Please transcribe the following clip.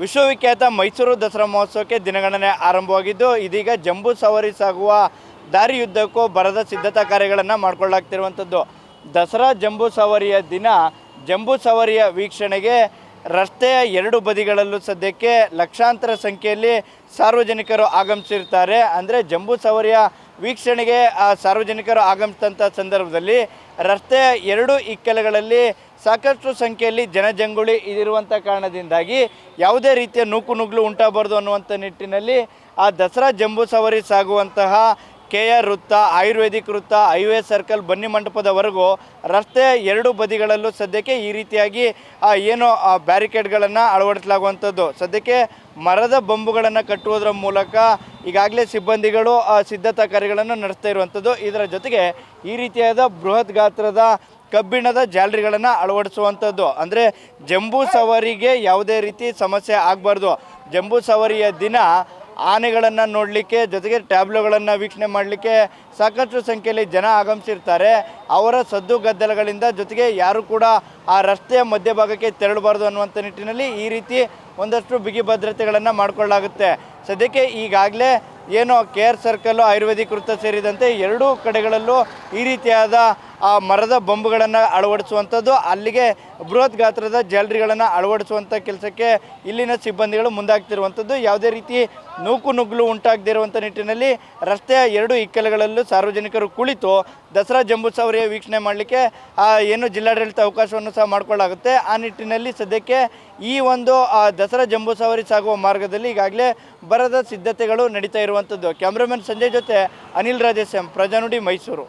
ವಿಶ್ವವಿಖ್ಯಾತ ಮೈಸೂರು ದಸರಾ ಮಹೋತ್ಸವಕ್ಕೆ ದಿನಗಣನೆ ಆರಂಭವಾಗಿದ್ದು, ಇದೀಗ ಜಂಬೂ ಸವಾರಿ ಸಾಗುವ ದಾರಿಯುದ್ದಕ್ಕೂ ಬರದ ಸಿದ್ಧತಾ ಕಾರ್ಯಗಳನ್ನು ಮಾಡಿಕೊಳ್ಳಾಗ್ತಿರುವಂಥದ್ದು. ದಸರಾ ಜಂಬೂ ಸವಾರಿಯ ದಿನ, ಜಂಬೂ ಸವಾರಿಯ ವೀಕ್ಷಣೆಗೆ ರಸ್ತೆಯ ಎರಡು ಬದಿಗಳಲ್ಲೂ ಸದ್ಯಕ್ಕೆ ಲಕ್ಷಾಂತರ ಸಂಖ್ಯೆಯಲ್ಲಿ ಸಾರ್ವಜನಿಕರು ಆಗಮಿಸಿರ್ತಾರೆ. ಅಂದರೆ ಜಂಬೂ ಸವಾರಿಯ ವೀಕ್ಷಣೆಗೆ ಸಾರ್ವಜನಿಕರು ಆಗಮಿಸಿದಂಥ ಸಂದರ್ಭದಲ್ಲಿ ರಸ್ತೆಯ ಎರಡು ಇಕ್ಕೆಲಗಳಲ್ಲಿ ಸಾಕಷ್ಟು ಸಂಖ್ಯೆಯಲ್ಲಿ ಜನಜಂಗುಳಿ ಇರುವಂಥ ಕಾರಣದಿಂದಾಗಿ ಯಾವುದೇ ರೀತಿಯ ನೂಕು ನುಗ್ಲು ಉಂಟಾಗಬಾರ್ದು ಅನ್ನುವಂಥ ನಿಟ್ಟಿನಲ್ಲಿ ಆ ದಸರಾ ಜಂಬೂ ಸವಾರಿ ಸಾಗುವಂತಹ ಕೆ ಆರ್ ವೃತ್ತ, ಆಯುರ್ವೇದಿಕ್ ವೃತ್ತ, ಹೈವೇ ಸರ್ಕಲ್ ಬನ್ನಿ ಮಂಟಪದವರೆಗೂ ರಸ್ತೆ ಎರಡು ಬದಿಗಳಲ್ಲೂ ಸದ್ಯಕ್ಕೆ ಈ ರೀತಿಯಾಗಿ ಏನು ಬ್ಯಾರಿಕೇಡ್ಗಳನ್ನು ಅಳವಡಿಸಲಾಗುವಂಥದ್ದು. ಸದ್ಯಕ್ಕೆ ಮರದ ಬೊಂಬುಗಳನ್ನು ಕಟ್ಟುವುದರ ಮೂಲಕ ಈಗಾಗಲೇ ಸಿಬ್ಬಂದಿಗಳು ಸಿದ್ಧತಾ ಕಾರ್ಯಗಳನ್ನು ನಡೆಸ್ತಾ ಇರುವಂಥದ್ದು. ಇದರ ಜೊತೆಗೆ ಈ ರೀತಿಯಾದ ಬೃಹತ್ ಗಾತ್ರದ ಕಬ್ಬಿಣದ ಜಾಲರಿಗಳನ್ನು ಅಳವಡಿಸುವಂಥದ್ದು. ಅಂದರೆ ಜಂಬೂ ಸವಾರಿಗೆ ಯಾವುದೇ ರೀತಿ ಸಮಸ್ಯೆ ಆಗಬಾರ್ದು. ಜಂಬೂ ಸವಾರಿಯ ದಿನ ಆನೆಗಳನ್ನು ನೋಡಲಿಕ್ಕೆ, ಜೊತೆಗೆ ಟ್ಯಾಬ್ಲೋಗಳನ್ನು ವೀಕ್ಷಣೆ ಮಾಡಲಿಕ್ಕೆ ಸಾಕಷ್ಟು ಸಂಖ್ಯೆಯಲ್ಲಿ ಜನ ಆಗಮಿಸಿರ್ತಾರೆ. ಅವರ ಸದ್ದು ಗದ್ದಲಗಳಿಂದ ಜೊತೆಗೆ ಯಾರು ಕೂಡ ಆ ರಸ್ತೆಯ ಮಧ್ಯಭಾಗಕ್ಕೆ ತೆರಳಬಾರ್ದು ಅನ್ನುವಂಥ ನಿಟ್ಟಿನಲ್ಲಿ ಈ ರೀತಿ ಒಂದಷ್ಟು ಬಿಗಿ ಭದ್ರತೆಗಳನ್ನು ಮಾಡಿಕೊಳ್ಳಲಾಗುತ್ತೆ. ಸದ್ಯಕ್ಕೆ ಈಗಾಗಲೇ ಏನು ಆರ್ ಸರ್ಕಲ್ಲು ಆಯುರ್ವೇದಿಕ್ ವೃತ್ತ ಸೇರಿದಂತೆ ಎರಡೂ ಕಡೆಗಳಲ್ಲೂ ಈ ರೀತಿಯಾದ ಆ ಮರದ ಬೊಂಬುಗಳನ್ನು ಅಳವಡಿಸುವಂಥದ್ದು, ಅಲ್ಲಿಗೆ ಬೃಹತ್ ಗಾತ್ರದ ಜಾಲರಿಗಳನ್ನು ಅಳವಡಿಸುವಂಥ ಕೆಲಸಕ್ಕೆ ಇಲ್ಲಿನ ಸಿಬ್ಬಂದಿಗಳು ಮುಂದಾಗ್ತಿರುವಂಥದ್ದು. ಯಾವುದೇ ರೀತಿ ನೂಕು ನುಗ್ಗಲು ಉಂಟಾಗದಿರುವಂಥ ನಿಟ್ಟಿನಲ್ಲಿ ರಸ್ತೆಯ ಎರಡು ಇಕ್ಕೆಲಗಳಲ್ಲೂ ಸಾರ್ವಜನಿಕರು ಕುಳಿತು ದಸರಾ ಜಂಬೂ ಸವಾರಿಯ ವೀಕ್ಷಣೆ ಮಾಡಲಿಕ್ಕೆ ಏನು ಜಿಲ್ಲಾಡಳಿತ ಅವಕಾಶವನ್ನು ಸಹ ಮಾಡಿಕೊಳ್ಳಾಗುತ್ತೆ. ಆ ನಿಟ್ಟಿನಲ್ಲಿ ಸದ್ಯಕ್ಕೆ ಈ ಒಂದು ದಸರಾ ಜಂಬೂ ಸವಾರಿ ಸಾಗುವ ಮಾರ್ಗದಲ್ಲಿ ಈಗಾಗಲೇ ಬರದ ಸಿದ್ಧತೆಗಳು ನಡೀತಾ ಇರುವಂಥದ್ದು. ಕ್ಯಾಮ್ರಾಮನ್ ಸಂಜಯ್ ಜೊತೆ ಅನಿಲ್ ರಾಜೇಶ್ ಎಂ, ಪ್ರಜಾನುಡಿ ಮೈಸೂರು.